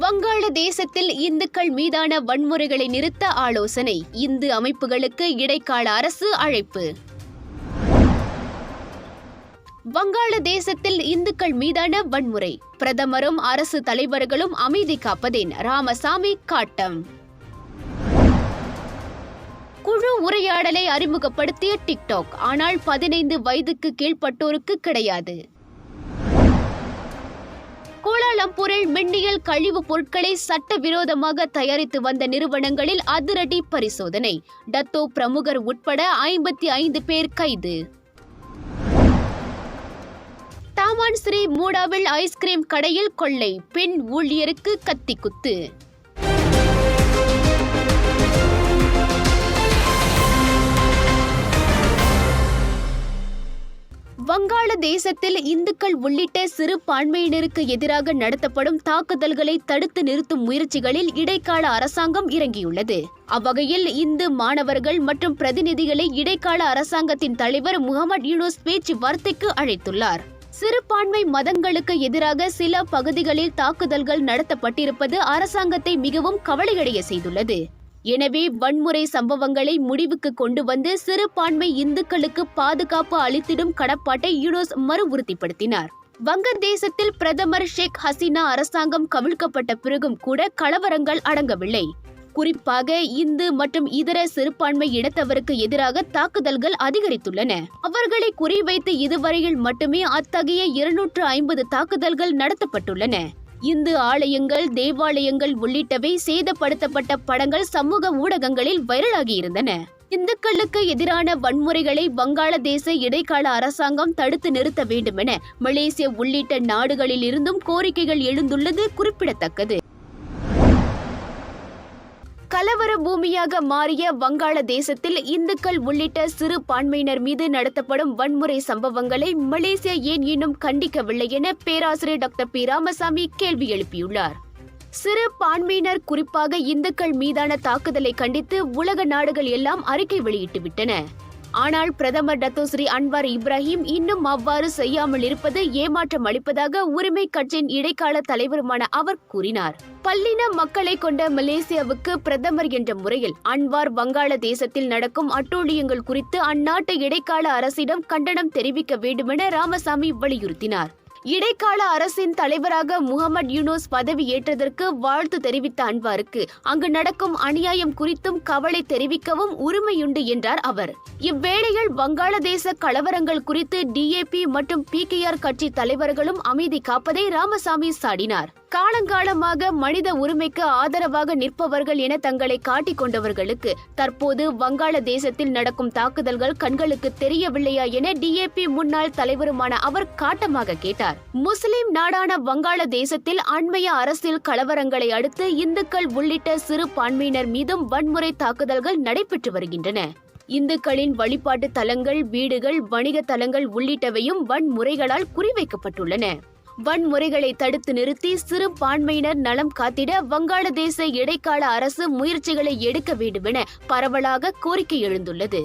வங்காளதேசத்தில் இந்துக்கள் மீதான வன்முறைகளை நிறுத்த ஆலோசனை. இந்து அமைப்புகளுக்கு இடைக்கால அரசு அழைப்பு. வங்காளதேசத்தில் இந்துக்கள் மீதான வன்முறை. பிரதமரும் அரசு தலைவர்களும் அமைதி காப்பதேன் ராமசாமி காட்டம். குழு உரையாடலை அறிமுகப்படுத்திய டிக்டாக். ஆனால் பதினைந்து வயதுக்கு கீழ்ப்பட்டோருக்கு கிடையாது. கோலாலம்பூரில் மின்னியல் கழிவுப் பொருட்களை சட்டவிரோதமாக தயாரித்து வந்த நிறுவனங்களில் அதிரடி பரிசோதனை. டத்தோ பிரமுகர் உட்பட ஐம்பத்தி ஐந்து பேர் கைது. தாமான் ஸ்ரீ மூடாவில் ஐஸ்கிரீம் கடையில் கொள்ளை. பெண் ஊழியருக்கு கத்தி குத்து தேசத்தில் இந்துக்கள் உள்ளிட்ட சிறுபான்மையினருக்கு எதிராக நடத்தப்படும் தாக்குதல்களை தடுத்து நிறுத்தும் முயற்சிகளில் இடைக்கால அரசாங்கம் இறங்கியுள்ளது. அவ்வகையில் இந்து மாணவர்கள் மற்றும் பிரதிநிதிகளை இடைக்கால அரசாங்கத்தின் தலைவர் முகமது யூனுஸ் பேச்சுவார்த்தைக்கு அழைத்துள்ளார். சிறுபான்மை மதங்களுக்கு எதிராக சில பகுதிகளில் தாக்குதல்கள் நடத்தப்பட்டிருப்பது அரசாங்கத்தை மிகவும் கவலையடைய செய்துள்ளது. எனவே வன்முறை சம்பவங்களை முடிவுக்கு கொண்டு வந்து சிறுபான்மை இந்துக்களுக்கு பாதுகாப்பு அளித்திடும் கடப்பாட்டை யூனோஸ் மறு உறுதிப்படுத்தினார் வங்கதேசத்தில் பிரதமர் ஷேக் ஹசீனா அரசாங்கம் கவிழ்க்கப்பட்ட பிறகும் கூட கலவரங்கள் அடங்கவில்லை. குறிப்பாக இந்து மற்றும் இதர சிறுபான்மை இனத்தவருக்கு எதிராக தாக்குதல்கள் அதிகரித்துள்ளன. அவர்களை குறிவைத்து இதுவரையில் மட்டுமே அத்தகைய இருநூற்று ஐம்பது தாக்குதல்கள் நடத்தப்பட்டுள்ளன. இந்து ஆலயங்கள் தேவாலயங்கள் உள்ளிட்டவை சேதப்படுத்தப்பட்ட படங்கள் சமூக ஊடகங்களில் வைரலாகியிருந்தன இந்துக்களுக்கு எதிரான வன்முறைகளை வங்காளதேச இடைக்கால அரசாங்கம் தடுத்து நிறுத்த வேண்டுமென மலேசிய உள்ளிட்ட நாடுகளில் இருந்தும் கோரிக்கைகள் எழுந்துள்ளது குறிப்பிடத்தக்கது. கலவர பூமியாக மாறிய வங்காளதேசத்தில் இந்துக்கள் உள்ளிட்ட சிறுபான்மையினர் மீது நடத்தப்படும் வன்முறை சம்பவங்களை மலேசியா ஏன் இன்னும் கண்டிக்கவில்லை என பேராசிரியர் டாக்டர் பி. ராமசாமி கேள்வி எழுப்பியுள்ளார். சிறுபான்மையினர் குறிப்பாக இந்துக்கள் மீதான தாக்குதலை கண்டித்து உலக நாடுகள் எல்லாம் அறிக்கை வெளியிட்டுவிட்டன ஆனால் பிரதமர் டத்தோஸ்ரீ அன்வார் இப்ராஹிம் இன்னும் அவ்வாறு செய்யாமல் இருப்பது ஏமாற்றம் அளிப்பதாக உரிமை கட்சியின் இடைக்கால தலைவருமான அவர் கூறினார். பல்லின மக்களை கொண்ட மலேசியாவுக்கு பிரதமர் என்ற முறையில் அன்வார் வங்காளதேசத்தில் நடக்கும் அட்டூழியங்கள் குறித்து அந்நாட்டு இடைக்கால அரசிடம் கண்டனம் தெரிவிக்க வேண்டுமென ராமசாமி வலியுறுத்தினார். இடைக்கால அரசின் தலைவராக முகமது யூனோஸ் பதவி ஏற்றதற்கு வாழ்த்து தெரிவித்த அன்வாருக்கு அங்கு நடக்கும் அநியாயம் குறித்தும் கவலை தெரிவிக்கவும் உரிமையுண்டு என்றார் அவர். இவ்வேளையில் வங்காளதேச கலவரங்கள் குறித்து டிஏபி மற்றும் பிகேஆர் கட்சி தலைவர்களும் அமைதி காப்பதை ராமசாமி சாடினார். காலங்காலமாக மனித உரிமைக்கு ஆதரவாக நிற்பவர்கள் என தங்களை காட்டிக் கொண்டவர்களுக்கு தற்போது வங்காளதேசத்தில் நடக்கும் தாக்குதல்கள் கண்களுக்கு தெரியவில்லையா என டிஏபி முன்னாள் தலைவருமான அவர் காட்டமாக கேட்டார். முஸ்லிம் நாடான வங்காளதேசத்தில் அண்மைய அரசியல் கலவரங்களை அடுத்து இந்துக்கள் உள்ளிட்ட சிறுபான்மையினர் மீதும் வன்முறை தாக்குதல்கள் நடைபெற்று வருகின்றன. இந்துக்களின் வழிபாட்டு தலங்கள் வீடுகள் வணிக தலங்கள் உள்ளிட்டவையும் வன்முறைகளால் குறிவைக்கப்பட்டுள்ளன. வன்முறைகளை தடுத்து நிறுத்தி சிறுபான்மையினர் நலம் காத்திட வங்காளதேச இடைக்கால அரசு முயற்சிகளை எடுக்க வேண்டுமென பரவலாக கோரிக்கை எழுந்துள்ளது.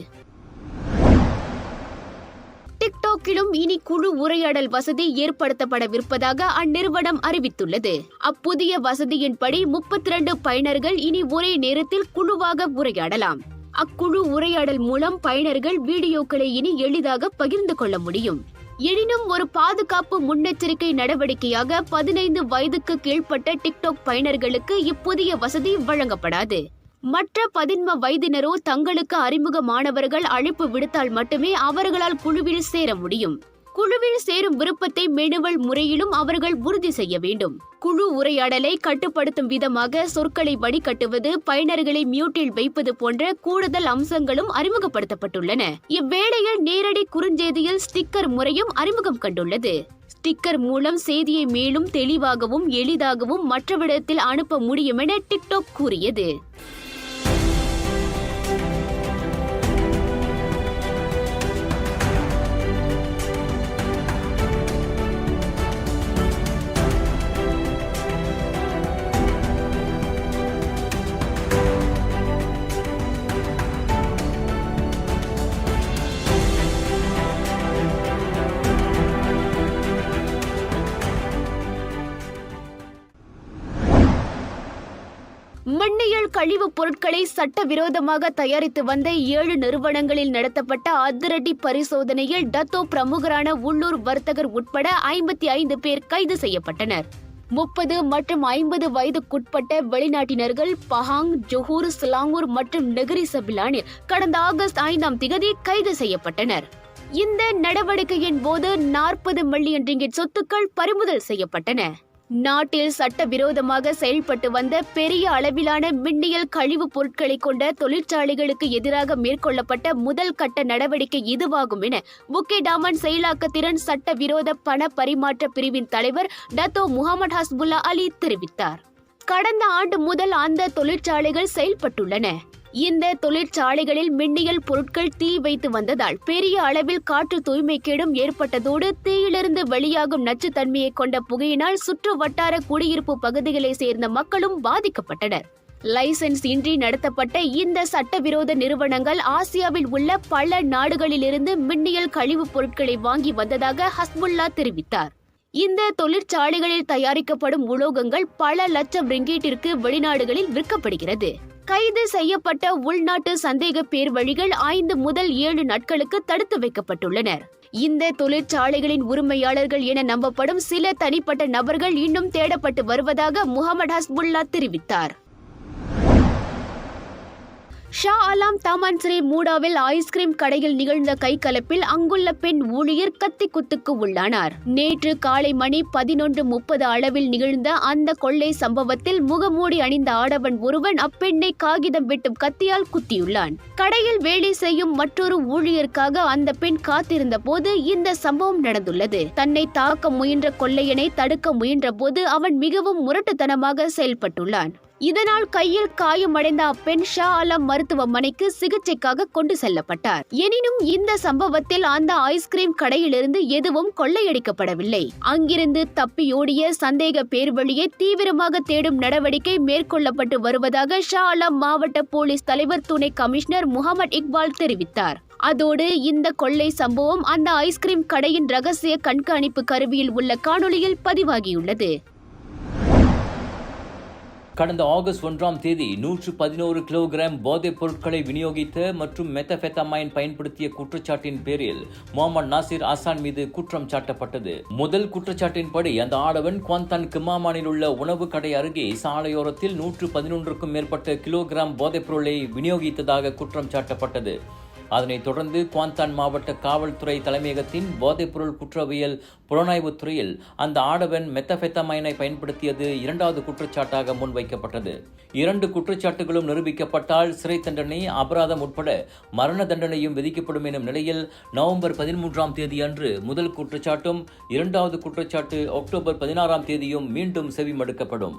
டிக்டாக்கிலும் இனி குழு உரையாடல் வசதி ஏற்படுத்தப்படவிருப்பதாக அந்நிறுவனம் அறிவித்துள்ளது. அப்புதிய வசதியின்படி முப்பத்தி இரண்டு பயனர்கள் இனி ஒரே நேரத்தில் குழுவாக உரையாடலாம். அக்குழு உரையாடல் மூலம் பயனர்கள் வீடியோக்களை இனி எளிதாக பகிர்ந்து கொள்ள முடியும். எனினும் ஒரு பாதுகாப்பு முன்னெச்சரிக்கை நடவடிக்கையாக பதினைந்து வயதுக்கு கீழ்ப்பட்ட டிக்டாக் பயனர்களுக்கு இப்புதிய வசதி வழங்கப்படாது. மற்ற பதின்ம வயதினரோ தங்களுக்கு அறிமுகமானவர்கள் அழைப்பு விடுத்தால் மட்டுமே அவர்களால் குழுவில் சேர முடியும். குழுவில் சேரும் விருப்பத்தை மெனுவல் முறையிலும் அவர்கள் உறுதி செய்ய வேண்டும். குழு உரையாடலை கட்டுப்படுத்தும் விதமாக சொற்களை வடிகட்டுவது பயனர்களை மியூட்டில் வைப்பது போன்ற கூடுதல் அம்சங்களும் அறிமுகப்படுத்தப்பட்டுள்ளன. இவ்வேளையில் நேரடி குறுஞ்செய்தியில் ஸ்டிக்கர் முறையும் அறிமுகம் கண்டுள்ளது. ஸ்டிக்கர் மூலம் செய்தியை மேலும் தெளிவாகவும் எளிதாகவும் மற்றவிடத்தில் அனுப்ப முடியும் என டிக்டாக் கூறியது. மண்ணியல் கழிவுப் பொருட்களை சட்டவிரோதமாக தயாரித்து வந்த ஏழு நிறுவனங்களில் நடத்தப்பட்ட அதிரடி பரிசோதனையில் டத்தோ பிரமுகரான உள்ளூர் வர்த்தகர் உட்பட ஐம்பத்தி ஐந்து பேர் கைது செய்யப்பட்டனர். முப்பது மற்றும் ஐம்பது வயதுக்குட்பட்ட வெளிநாட்டினர்கள் பஹாங் ஜொஹூர் சிலாங்கூர் மற்றும் நெகிரி சபிலானில் கடந்த ஆகஸ்ட் ஐந்தாம் திகதி கைது செய்யப்பட்டனர். இந்த நடவடிக்கையின் போது நாற்பது மில்லியன் ரிங்கிட் சொத்துக்கள் பறிமுதல் செய்யப்பட்டன. நாட்டில் சட்டவிரோதமாக செயல்பட்டு வந்த பெரிய அளவிலான மின்னியல் கழிவுப் பொருட்களை கொண்ட தொழிற்சாலைகளுக்கு எதிராக மேற்கொள்ளப்பட்ட முதல் கட்ட நடவடிக்கை இதுவாகும் என புக்கே டாமன் செயலாக்கத்திறன் சட்டவிரோத பண பரிமாற்ற பிரிவின் தலைவர் டத்தோ முகமது ஹஸ்புல்லா அலி தெரிவித்தார். கடந்த ஆண்டு முதல் அந்த தொழிற்சாலைகள் செயல்பட்டுள்ளன. இந்த தொழிற்சாலைகளில் மின்னியல் பொருட்கள் தீ வைத்து வந்ததால் பெரிய அளவில் காற்று தூய்மைக்கேடும் ஏற்பட்டதோடு தீயிலிருந்து வெளியாகும் நச்சுத்தன்மையை கொண்ட புகையினால் சுற்று வட்டார குடியிருப்பு பகுதிகளை சேர்ந்த மக்களும் பாதிக்கப்பட்டனர். லைசன்ஸ் இன்றி நடத்தப்பட்ட இந்த சட்டவிரோத நிறுவனங்கள் ஆசியாவில் உள்ள பல நாடுகளிலிருந்து மின்னியல் கழிவுப் பொருட்களை வாங்கி வந்ததாக ஹஸ்புல்லா தெரிவித்தார். இந்த தொழிற்சாலைகளில் தயாரிக்கப்படும் உலோகங்கள் பல லட்சம் ரிங்கீட்டிற்கு வெளிநாடுகளில் விற்கப்படுகிறது. கைது செய்யப்பட்ட உள்நாட்டு சந்தேக பேர் வழிகள் ஐந்து முதல் ஏழு நாட்களுக்கு தடுத்து வைக்கப்பட்டுள்ளனர். இந்த தொழிற்சாலைகளின் உரிமையாளர்கள் என நம்பப்படும் சில தனிப்பட்ட நபர்கள் இன்னும் தேடப்பட்டு வருவதாக முகமது ஹஸ்புல்லா தெரிவித்தார். ஷா அலாம் தாமான் மூடாவில் ஐஸ்கிரீம் கடையில் நிகழ்ந்த கைகலப்பில் அங்குள்ள பெண் ஊழியர் கத்தி குத்துக்கு உள்ளானார். நேற்று காலை மணி பதினொன்று முப்பது அளவில் நிகழ்ந்த அந்த கொள்ளை சம்பவத்தில் முகமூடி அணிந்த ஆடவன் ஒருவன் அப்பெண்ணை காகிதம் வெட்டும் கத்தியால் குத்தியுள்ளான். கடையில் வேலை செய்யும் மற்றொரு ஊழியருக்காக அந்த பெண் காத்திருந்த போது இந்த சம்பவம் நடந்துள்ளது. தன்னை தாக்க முயன்ற கொள்ளையனை தடுக்க முயன்ற போது அவன் மிகவும் முரட்டுத்தனமாக செயல்பட்டுள்ளான். இதனால் கையில் காயமடைந்த அப்பெண் ஷா ஆலம் மருத்துவமனைக்கு சிகிச்சைக்காக கொண்டு செல்லப்பட்டார். எனினும் இந்த சம்பவத்தில் அந்த ஐஸ்கிரீம் கடையிலிருந்து எதுவும் கொள்ளையடிக்கப்படவில்லை. அங்கிருந்து தப்பியோடிய சந்தேக பேர் வழியை தீவிரமாக தேடும் நடவடிக்கை மேற்கொள்ளப்பட்டு வருவதாக ஷா ஆலம் மாவட்ட போலீஸ் தலைவர் துணை கமிஷனர் முகமது இக்பால் தெரிவித்தார். அதோடு இந்த கொள்ளை சம்பவம் அந்த ஐஸ்கிரீம் கடையின் ரகசிய கண்காணிப்பு கருவியில் உள்ள காணொலியில் பதிவாகியுள்ளது. கடந்த ஆகஸ்ட் ஒன்றாம் தேதி நூற்று பதினோரு கிலோகிராம் போதைப் பொருட்களை விநியோகித்த மற்றும் மெத்தபெத்தமைன் பயன்படுத்திய குற்றச்சாட்டின் பேரில் முகமது நாசிர் ஆசான் மீது குற்றம் சாட்டப்பட்டது. முதல் குற்றச்சாட்டின்படி அந்த ஆடவன் குவாந்தான் கிமாமானில் உள்ள உணவு கடை அருகே சாலையோரத்தில் நூற்று பதினொன்றுக்கும் மேற்பட்ட கிலோகிராம் போதைப் பொருளை விநியோகித்ததாக குற்றம் சாட்டப்பட்டது. அதனைத் தொடர்ந்து குவாந்தான் மாவட்ட காவல்துறை தலைமையகத்தின் போதைப்பொருள் குற்றவியல் புலனாய்வுத் துறையில் அந்த ஆடவன் மெத்தபெத்தமைனை பயன்படுத்தியது இரண்டாவது குற்றச்சாட்டாக முன்வைக்கப்பட்டது. இரண்டு குற்றச்சாட்டுகளும் நிரூபிக்கப்பட்டால் சிறை தண்டனை அபராதம் உட்பட மரண தண்டனையும் விதிக்கப்படும் எனும் நிலையில் நவம்பர் பதிமூன்றாம் தேதி அன்று முதல் குற்றச்சாட்டும் இரண்டாவது குற்றச்சாட்டு அக்டோபர் பதினாறாம் தேதியும் மீண்டும் செவிமடுக்கப்படும்.